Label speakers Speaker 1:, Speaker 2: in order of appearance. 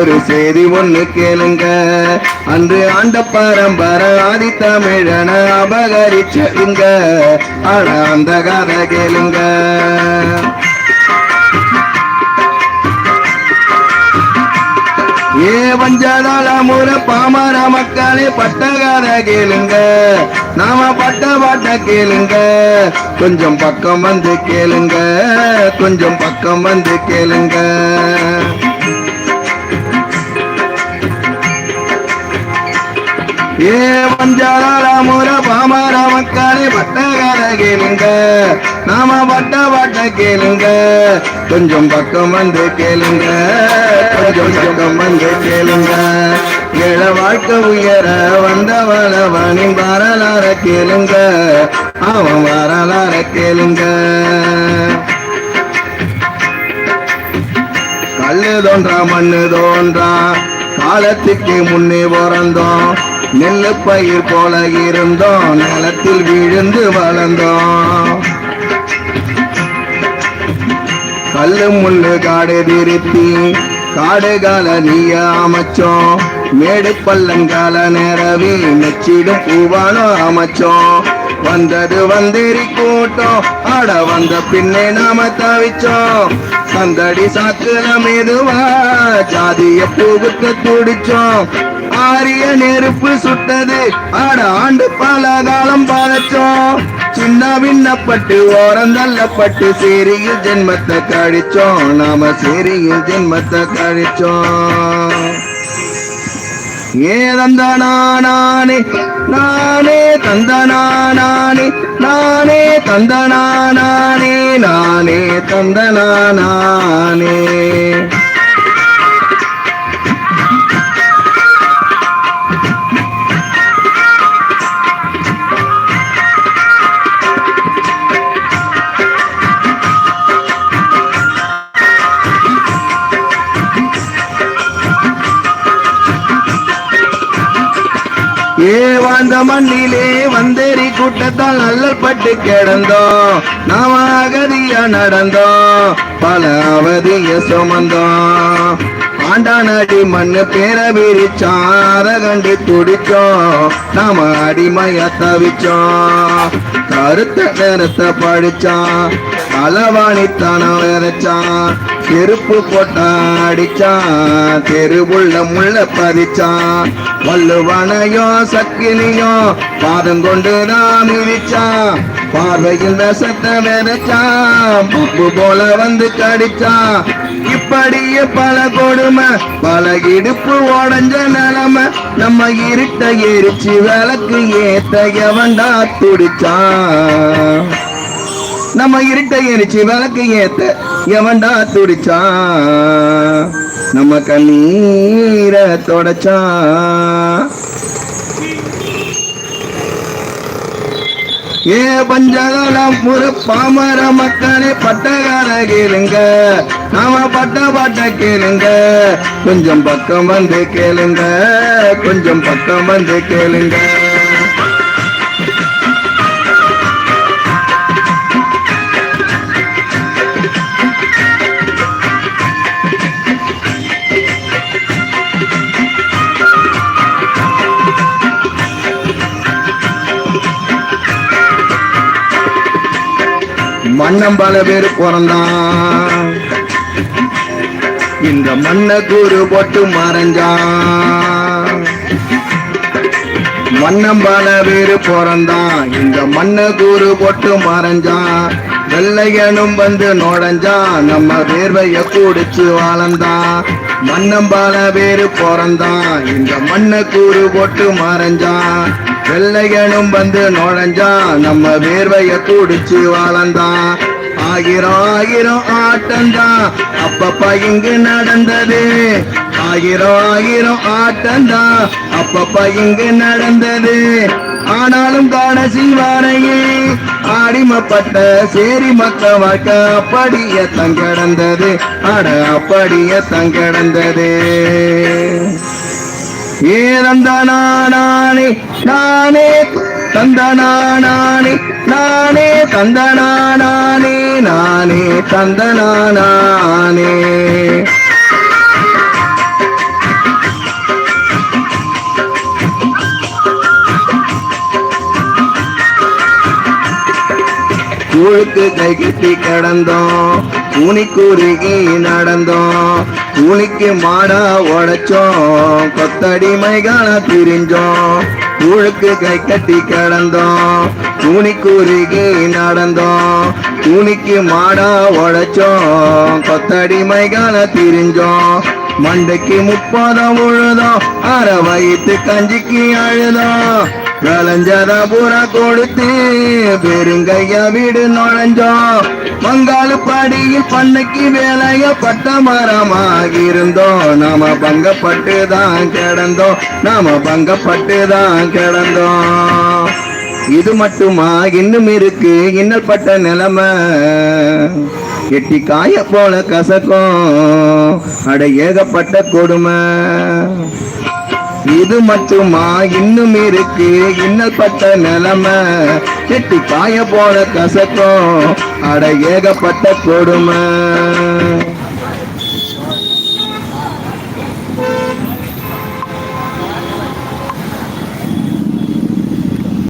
Speaker 1: ஒரு செய்தி ஒண்ணு கேளுங்க. அன்று ஆண்ட பரம்பர ஆதி தமிழன அபகரிச்சுங்க ஆனா அந்த கதை கேளுங்க. ஏ வஞ்சதால முறை பாமர மக்களே பட்ட கதை கேளுங்க. நாம பட்ட பாட்ட கேளுங்க. கொஞ்சம் பக்கம் வந்து கேளுங்க. கொஞ்சம் பக்கம் வந்து கேளுங்க. ஏ பாமர மக்களே பட்ட கேளுங்க நாம பட்ட பாட்ட கேளுங்க கொஞ்சம் பக்கம் வந்து கேளுங்க. கொஞ்சம் பக்கம் வந்து கேளுங்க. ஏழ வாழ்க்கை உயர வந்தவளவனின் வரலாற கேளுங்க. அவன் வரலாற கேளுங்க. கல்லு தோன்றா மண்ணு தோன்றா காலத்துக்கு முன்னே பிறந்தோம். நெல்லு பயிர் போல இருந்தோம் நிலத்தில் விழுந்து வளர்ந்தோம். கல்லு முள்ளு காடு திருப்பி காடுகால நீய அமைச்சோம். மேடு பள்ளங்கால நிறவி நச்சிடும் பூவாலும் அமைச்சோம். வந்தது வந்தேறி கூட்டம் ஆட வந்த பின்னே நாம தவிச்சோம். சந்தடி சாக்குல மெதுவா ஜாதிய பூவுக்கு துடிச்சோம். ஆரிய நெருப்பு சுட்டது. ஆட ஆண்டு பல காலம் பாதச்சோம் சின்ன விண்ணப்பட்டு ஓரம் தள்ளப்பட்டு சேரியில் ஜென்மத்தை கழிச்சோம். நாம சேரியில் ஜென்மத்தை கழிச்சோம். ஏ நானே தந்தனானே நானே தந்தனானே நானே தந்தனானே ஏ வாழ்ந்த மண்ணிலே வந்தேறி கூட்டத்தால் அல்லல் பட்டு கிடந்தோம். நாம அகதியா நடந்தோம். பல அவதிய சுமந்தோம். ஆண்டானடி மண்ணு பேர விரிச்சான் கண்டு துடிச்சோம் நாம அடிமைய தவிச்சோம் கருத்த நேரத்தை படிச்சான் களவாணித்தனம் விதைச்சான் செருப்பு போட்டா அடிச்சான் தெருவுள்ள முள்ள பதிச்சான் வல்லுவனையோ சக்கினியோ பாதம் கொண்டு நாம் இடிச்சான் பார்வையில் விஷத்தை விதைச்சான் புப்பு போல வந்து கடிச்சான் இப்படியே பல கொடுமை பல இடுப்பு உடஞ்ச நிலமை. நம்ம இருட்ட எரிச்சு விளக்கு ஏத்த எவன்டா துடிச்சான் நம்ம இருட்ட எரிச்சு விளக்கு ஏத்த எவன்டா துடிச்சான் நம்ம கண்ணீரை தொடச்சான் ஏ பஞ்சகாலம் ஒரு பாமர மக்களே பட்டகார கேளுங்க நாம பட்ட பாட்ட கேளுங்க. கொஞ்சம் பக்கம் வந்து கேளுங்க கொஞ்சம் பக்கம் வந்து கேளுங்க. மண்ணம் பல பேர் பிறந்தான் இந்த மண்ணை கூறு போட்டு மறைஞ்சான் மண்ணம் பல பேர் பிறந்தான் இந்த மண்ணை கூறு போட்டு மறைஞ்சான் வெள்ளையனும் வந்து நுழைஞ்சான் நம்ம வேர்வைய குடிச்சு வாழ்ந்தான் மண்ணம் பல பேர் பிறந்தான் இந்த மண்ணை கூறு போட்டு மறைஞ்சான் வெள்ளையனும் வந்து நுழைஞ்சான் நம்ம வேர்வைய குடிச்சு வாழ்ந்தான் ஆயிரம் ஆயிரம் ஆட்டந்தான் அப்பப்ப இங்கு நடந்தது. ஆயிரம் ஆயிரம் ஆட்டந்தான் அப்பப்ப இங்கு நடந்தது. ஆனாலும் கடைசி வரையே அடிமப்பட்ட சேரி மக்க வாழ்க்கை அப்படியே தங்கடந்தது அட அப்படியே தங்கடந்தது ஏ நானே தந்தனானே நானே தந்தனானே நானே தந்தனானே. ஊழுக்கு கை கட்டி கிடந்தோம். ஊனி நடந்தோம். கூலிக்கு மாடா உடைச்சோம். கொத்தடிமைகள திரிஞ்சோம் ஊழுக்கு கை கட்டி கடந்தோம். ஊனி நடந்தோம். கூலிக்கு மாடா உடைச்சோம். கொத்தடிமைகள திரிஞ்சோம் மண்டைக்கு முப்பதம் உழுதோம் அற வயிற்று கஞ்சிக்கு அழுதோம் விளைஞ்சத பூரா கொடுத்து பெருங்கைய வீடு நுழைஞ்சோம் மங்காளு படியில் பண்ணைக்கு வேலைய பட்ட மரமாக இருந்தோம் நாம பங்கப்பட்டு தான் கிடந்தோம் நாம பங்கப்பட்டு தான் கிடந்தோம் இது மட்டுமா? இன்னும் இருக்கு. இன்னல் பட்ட நிலைமை. எட்டி காய போல கசக்கும். அட ஏகப்பட்ட கொடுமை. இது மட்டுமா? இன்னும் இருக்கு. இன்னல் பட்ட நிலைமை. எட்டி காய போல கசக்கும். அட ஏகப்பட்ட கொடுமை.